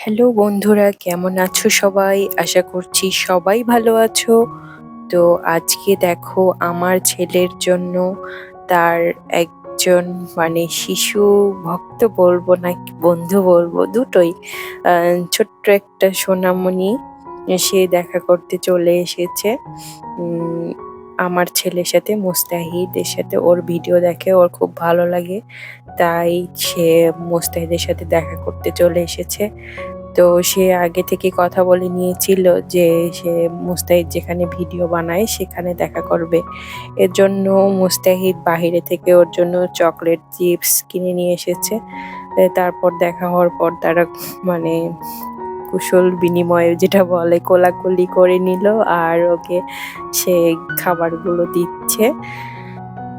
Hello বন্ধুরা, কেমন আছো সবাই? আশা করছি সবাই ভালো আছো। তো আজকে দেখো, আমার ছেলের জন্য তার একজন মানে শিশু, ভক্ত বলব না, বন্ধু বলব, দুটোই ছোট্ট একটা সোনামণি, সে দেখা করতে চলে এসেছে। আমার ছেলের সাথে মুস্তাহিদের সাথে ওর ভিডিও দেখে ওর খুব ভালো লাগে। তাই সে মুস্তাহিদের সাথে দেখা করতে চলে এসেছে। তো সে আগে থেকে কথা বলে নিয়েছিল যে সে মুস্তাহিদ যেখানে ভিডিও বানায় সেখানে দেখা করবে। এর জন্য মুস্তাহিদ বাহিরে থেকে ওর জন্য চকলেট চিপস কিনে নিয়ে এসেছে। তারপর দেখা হওয়ার পর তারা মানে কুশল বিনিময়ে যেটা বলে কোলাকুলি করে নিল আর ওকে সে খাবারগুলো দিচ্ছে।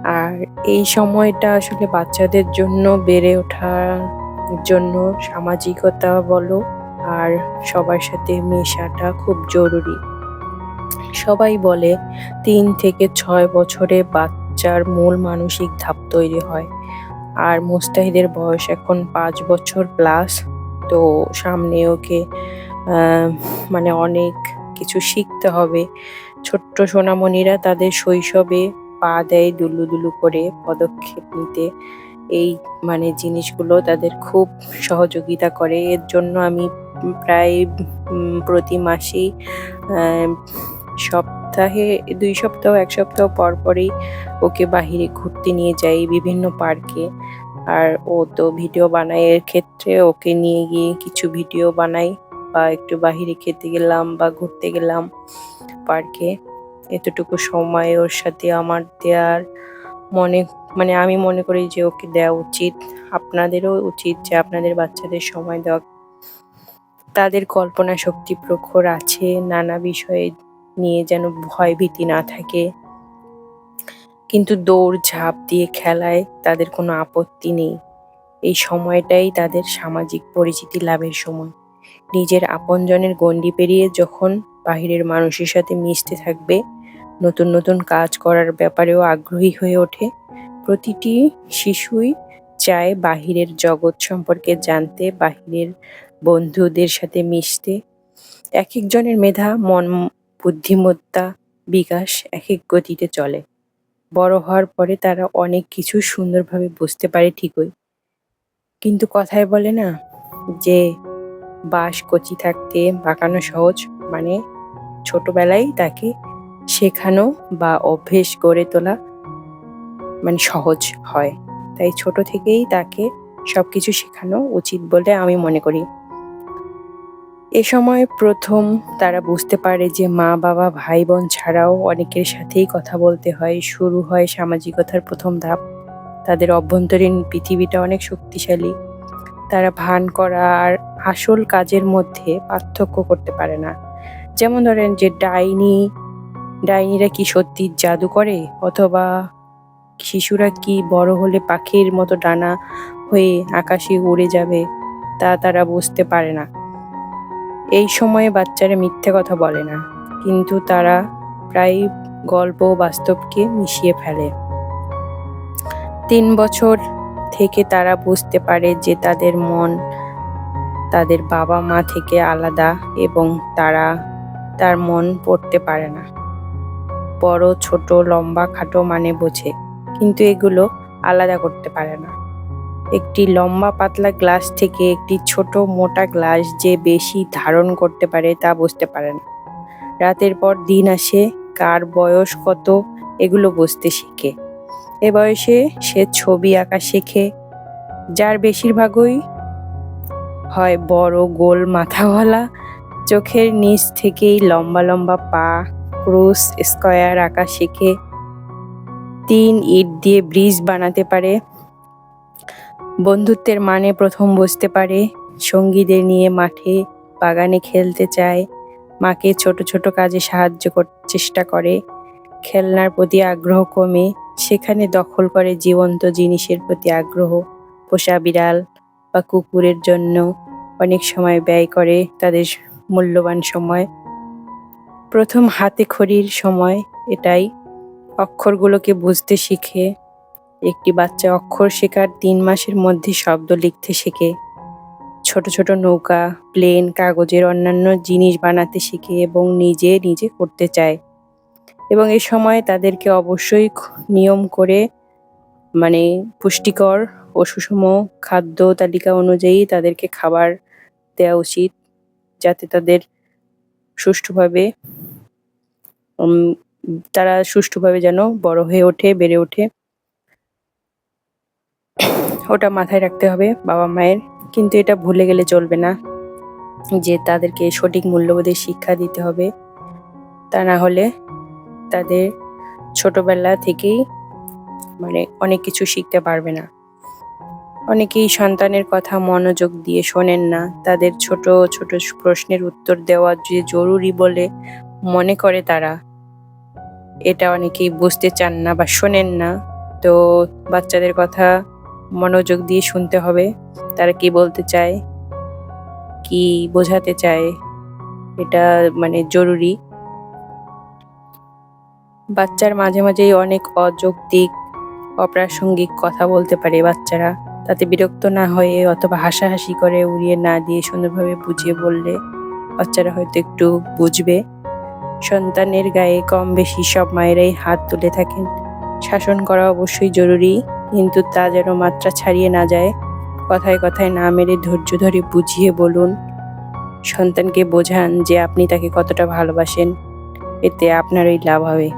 আর এই সময়টা আসলে বাচ্চাদের জন্য বেড়ে ওঠার জন্য সামাজিকতা বলো আর সবার সাথে মেশাটা খুব জরুরি। সবাই বলে তিন থেকে ছয় বছরে বাচ্চার মূল মানসিক ধাপ তৈরি হয়। আর মুস্তাহিদের বয়স এখন পাঁচ বছর প্লাস তো সামনে ওকে মানে অনেক কিছু শিখতে হবে। ছোট্ট সোনামণিরা তাদের শৈশবে পা দেয় দুলু দুলু করে পদক্ষেপ নিতে। এই মানে জিনিসগুলো তাদের খুব সহযোগিতা করে। এর জন্য আমি প্রায় প্রতি মাসেই সপ্তাহে, দুই সপ্তাহ, এক সপ্তাহ পর পরই ওকে বাহিরে ঘুরতে নিয়ে যাই বিভিন্ন পার্কে। আর ও তো ভিডিও বানায়, এর ক্ষেত্রে ওকে নিয়ে গিয়ে কিছু ভিডিও বানাই বা একটু বাহিরে খেতে গেলাম বা ঘুরতে গেলাম পার্কে। এতটুকু সময় ওর সাথে আমার দেওয়ার মনে মানে আমি মনে করি যে ওকে দেওয়া উচিত। আপনাদেরও উচিত যে আপনাদের বাচ্চাদের সময় দেওয়া। তাদের কল্পনা শক্তি প্রখর আছে, নানা বিষয়ে নিয়ে যেন ভয় ভীতি না থাকে। কিন্তু দৌড়, ঝাঁপ দিয়ে খেলায় তাদের কোনো আপত্তি নেই। এই সময়টাই তাদের সামাজিক পরিচিতি লাভের সময়। নিজের আপনজনের গণ্ডি পেরিয়ে যখন বাহিরের মানুষের সাথে মিশতে থাকবে নতুন নতুন কাজ করার ব্যাপারেও আগ্রহী হয়ে ওঠে। প্রতিটি শিশুই চায় বাহিরের জগৎ সম্পর্কে জানতে, বাহিরের বন্ধুদের সাথে মিশতে। এক একজনের মেধা, মন, বুদ্ধিমত্তা, বিকাশ এক এক গতিতে চলে। বড় হওয়ার পরে তারা অনেক কিছু সুন্দরভাবে বুঝতে পারে ঠিকই। কিন্তু কথায় বলে না যে বাঁশ কচি থাকতে বাঁকানো সহজ? মানে ছোটবেলায় তাকে শেখানো বা অভ্যেস গড়ে তোলা মানে সহজ হয়। তাই ছোট থেকেই তাকে সব কিছু শেখানো উচিত বলে আমি মনে করি। এ সময় প্রথম তারা বুঝতে পারে যে মা, বাবা ভাই বোন ছাড়াও অনেকের সাথেই কথা বলতে হয়, শুরু হয় সামাজিকতার প্রথম ধাপ। তাদের অভ্যন্তরীণ পৃথিবীটা অনেক শক্তিশালী। তারা ভান করা আর আসল কাজের মধ্যে পার্থক্য করতে পারে না। যেমন ধরেন যে ডাইনি ডাইনিরা কি সত্যি জাদু করে? অথবা শিশুরা কি বড় হলে পাখির মতো ডানা হয়ে আকাশে উড়ে যাবে তা তারা বুঝতে পারে না। এই সময়ে বাচ্চারা মিথ্যে কথা বলে না, কিন্তু তারা প্রায় গল্প বাস্তবকে মিশিয়ে ফেলে। তিন বছর থেকে তারা বুঝতে পারে যে তাদের মন তাদের বাবা মা থেকে আলাদা এবং তারা তার মন পড়তে পারে না। বড়, ছোট, লম্বা, খাটো মানে বোঝে, কিন্তু এগুলো আলাদা করতে পারে না। একটি লম্বা পাতলা গ্লাস থেকে একটি ছোট মোটা গ্লাস যে বেশি ধারণ করতে পারে তা বুঝতে পারে না। রাতের পর দিন আসে, কার বয়স কত, এগুলো বুঝতে শিখে। এ বয়সে সে ছবি আঁকা শেখে, যার বেশিরভাগই হয় বড় গোল মাথাওয়ালা, চোখের নিচ থেকেই লম্বা লম্বা পা ক্রুশ, স্কয়ার আঁকা শেখে তিন ইট দিয়ে ব্রিজ বানাতে পারে। বন্ধুত্বের মানে প্রথম বুঝতে পারে, সঙ্গীদের নিয়ে মাঠে বাগানে খেলতে চায়। মাকে ছোট ছোট কাজে সাহায্য করতে চেষ্টা করে। খেলনার প্রতি আগ্রহ কমে, সেখানে দখল করে জীবন্ত জিনিসের প্রতি আগ্রহ। পোষা বিড়াল বা কুকুরের জন্য অনেক সময় ব্যয় করে তাদের মূল্যবান সময়। প্রথম হাতে খড়ির সময় এটাই। অক্ষরগুলোকে বুঝতে শিখে, একটি বাচ্চা অক্ষর শেখার তিন মাসের মধ্যে শব্দ লিখতে শেখে, ছোট ছোট নৌকা, প্লেন, কাগজের অন্যান্য জিনিস বানাতে শিখে এবং নিজে নিজে করতে চায়। এবং এ সময় তাদেরকে অবশ্যই নিয়ম করে মানে পুষ্টিকর ও সুষম খাদ্য তালিকা অনুযায়ী তাদেরকে খাবার দেওয়া উচিত, যাতে তাদের সুষ্ঠুভাবে তারা সুষ্ঠুভাবে যেন বড় হয়ে ওঠে, বেড়ে ওঠে। ওটা মাথায় রাখতে হবে বাবা মায়ের। কিন্তু এটা ভুলে গেলে চলবে না যে তাদেরকে সঠিক মূল্যবোধের শিক্ষা দিতে হবে। তা না হলে তাদের ছোটবেলা থেকেই মানে অনেক কিছু শিখতে পারবে না। অনেকেই সন্তানের কথা মনোযোগ দিয়ে শোনেন না। তাদের ছোট ছোট প্রশ্নের উত্তর দেওয়া যে জরুরি বলে মনে করে তারা। এটা অনেকেই বুঝতে চান না বা শোনেন না। তো বাচ্চাদের কথা মনোযোগ দিয়ে শুনতে হবে। তারা কি বলতে চায়? কি বোঝাতে চায়? এটা মানে জরুরি। বাচ্চার মাঝে মাঝেই অনেক অযৌক্তিক, অপ্রাসঙ্গিক কথা বলতে পারে বাচ্চারা। তাতে বিরক্ত না হয়ে অথবা হাসাহাসি করে উড়িয়ে না দিয়ে সুন্দরভাবে বুঝিয়ে বললে বাচ্চারা হয়তো একটু বুঝবে। সন্তানের গায়ে কম বেশি সব মায়েরাই হাত তুলে থাকেন। শাসন করা অবশ্যই জরুরি, কিন্তু তা যেন মাত্রা ছাড়িয়ে না যায়। কথায় কথায় না মেরে ধৈর্য ধরে বুঝিয়ে বলুন, সন্তানকে বোঝান যে আপনি তাকে কতটা ভালোবাসেন, এতে আপনারই লাভ হবে।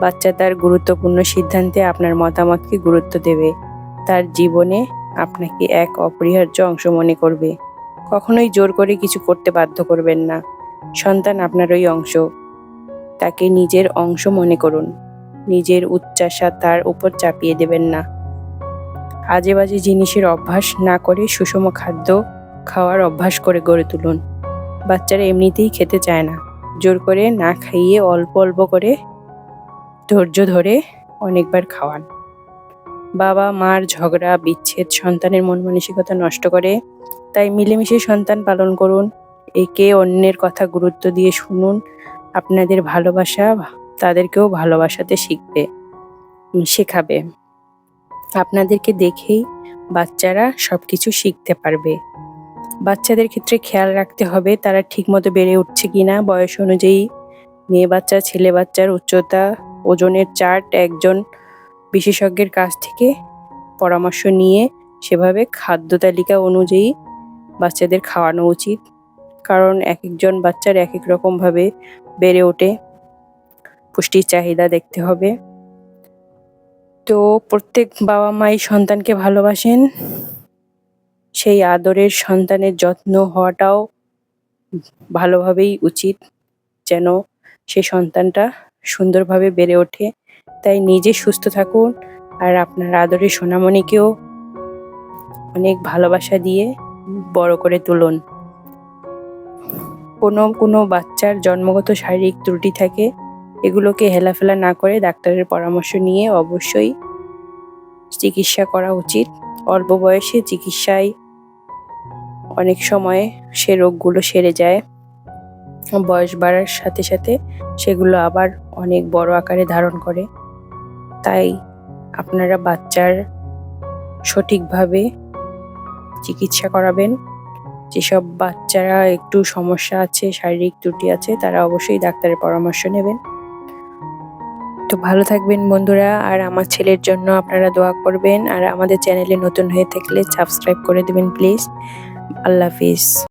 বাচ্চা তার গুরুত্বপূর্ণ সিদ্ধান্তে আপনার মতামতকে গুরুত্ব দেবে। তার জীবনে আপনাকে এক অপরিহার্য অংশ মনে করবে। কখনোই জোর করে কিছু করতে বাধ্য করবেন না। সন্তান আপনারই অংশ। তাকে নিজের অংশ মনে করুন। নিজের উচ্চাসা তার উপর চাপিয়ে দেবেন না। আজে বাজে জিনিসের অভ্যাস না করে সুষম খাদ্য খাওয়ার অভ্যাস করে গড়ে তুলুন। বাচ্চারা এমনিতেই খেতে চায় না। জোর করে না খাইয়ে অল্প অল্প করে ধৈর্য ধরে অনেকবার খাওয়ান। বাবা মার ঝগড়া, বিচ্ছেদ সন্তানের মন মানসিকতা নষ্ট করে, তাই মিলেমিশে সন্তান পালন করুন। একে অন্যের কথা গুরুত্ব দিয়ে শুনুন। আপনাদের ভালোবাসা তাদেরকেও ভালোবাসাতে শিখবে, শেখাবে। আপনাদেরকে দেখেই বাচ্চারা সব কিছু শিখতে পারবে। বাচ্চাদের ক্ষেত্রে খেয়াল রাখতে হবে তারা ঠিকমতো বেড়ে উঠছে কি না বয়স অনুযায়ী মেয়ে বাচ্চা, ছেলে বাচ্চার উচ্চতা, ওজনের চার্ট, একজন বিশেষজ্ঞের কাছ থেকে পরামর্শ নিয়ে সেভাবে খাদ্য তালিকা অনুযায়ী বাচ্চাদের খাওয়ানো উচিত। কারণ এক একজন বাচ্চার এক এক রকমভাবে বেড়ে ওঠে। পুষ্টির চাহিদা দেখতে হবে। তো প্রত্যেক বাবা মাই সন্তানকে ভালোবাসেন। সেই আদরের সন্তানের যত্ন হওয়াটাও ভালোভাবেই উচিত যেন সে সন্তানটা সুন্দরভাবে বেড়ে ওঠে। তাই নিজে সুস্থ থাকুন আর আপনার আদরের সোনামণিকেও অনেক ভালোবাসা দিয়ে বড় করে তুলুন। কোনো কোনো বাচ্চার জন্মগত শারীরিক ত্রুটি থাকে, এগুলোকে হেলাফেলা না করে ডাক্তারের পরামর্শ নিয়ে অবশ্যই চিকিৎসা করা উচিত। অল্প বয়সে চিকিৎসায় অনেক সময় সে রোগগুলো সেরে যায়। বয়স বাড়ার সাথে সাথে সেগুলো আবার অনেক বড় আকারে ধারণ করে। তাই আপনারা বাচ্চার সঠিকভাবে চিকিৎসা করাবেন। যেসব বাচ্চারা একটু সমস্যা আছে, শারীরিক ত্রুটি আছে, তারা অবশ্যই ডাক্তারের পরামর্শ নেবেন। তো ভালো থাকবেন বন্ধুরা, আর আমার ছেলের জন্য আপনারা দোয়া করবেন, আর আমাদের চ্যানেলে নতুন হয়ে থাকলে সাবস্ক্রাইব করে দেবেন প্লিজ। আল্লাহ হাফিজ।